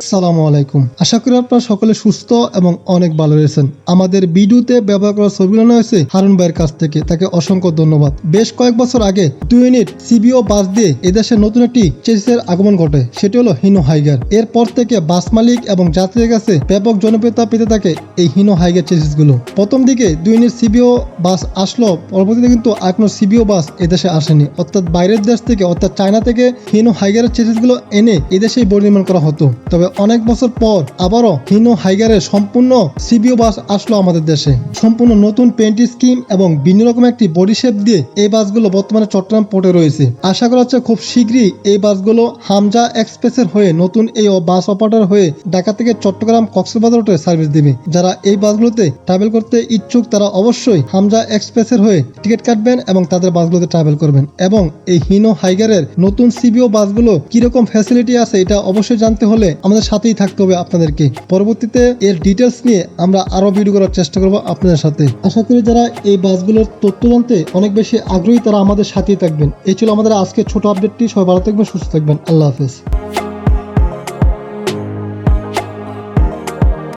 সালামু আলাইকুম। আশা করি আপনারা সকলে সুস্থ এবং অনেক ভালো রয়েছেন। আমাদের ভিডিওতে ব্যবহার করা ছবিগুলো নেওয়া হয়েছে হারুন ভাইয়ের কাছ থেকে। তাকে অসংখ্য ধন্যবাদ। বেশ কয়েক বছর আগে দুই ইউনিট সিবিও বাস দিয়ে এদেশে নতুন একটি চেসিসের আগমন ঘটে। সেটি হলো হিনো হাইগার। এরপর থেকে বাস মালিক এবং যাত্রীদের কাছে ব্যাপক জনপ্রিয়তা পেতে থাকে এই হিনো হাইগার চেসিসগুলো। প্রথম দিকে দুই ইউনিট সিবিও বাস আসলো, পরবর্তীতে কিন্তু কোনো সিবিও বাস এদেশে আসেনি। অর্থাৎ বাইরের দেশ থেকে, অর্থাৎ চায়না থেকে হিনো হাইগারের চেসিসগুলো এনে এদেশেই নির্মাণ করা হতো। তবে অনেক বছর পর আবারও হিনো হাইগারের সম্পূর্ণ সিবিও বাস আসলো আমাদের দেশে। সম্পূর্ণ নতুন পেন্ট স্কিম এবং ভিন্ন রকম একটি বডি শেপ দিয়ে এই বাসগুলো বর্তমানে চট্টগ্রাম পোর্টে রয়েছে। আশা করা হচ্ছে খুব শীঘ্রই এই বাসগুলো হামজা এক্সপ্রেসের হয়ে নতুন এই বাস অপারেটর হয়ে ঢাকা থেকে চট্টগ্রাম কক্সবাজার রুটে সার্ভিস দিবে। যারা এই বাসগুলোতে ট্রাভেল করতে ইচ্ছুক তারা অবশ্যই হামজা এক্সপ্রেসের হয়ে টিকিট কাটবেন এবং তাদের বাসগুলোতে ট্রাভেল করবেন এবং এই হিনো হাইগারের নতুন সিবিও বাসগুলো কীরকম ফ্যাসিলিটি আছে এটা অবশ্যই জানতে হলে আমাদের সাথেই থাকতে হবে আপনাদেরকে। পরবর্তীতে এর ডিটেলস নিয়ে আমরা আরও ভিডিও করার চেষ্টা করব আপনাদের সাথে। আশা করি যারা এই বাসগুলোর তথ্য জানতে অনেক বেশি আগ্রহী তারা আমাদের সাথেই থাকবেন। এই ছিল আমাদের আজকে ছোট আপডেটটি সবাই ভালো থাকবেন, সুস্থ থাকবেন। আল্লাহ হাফেজ।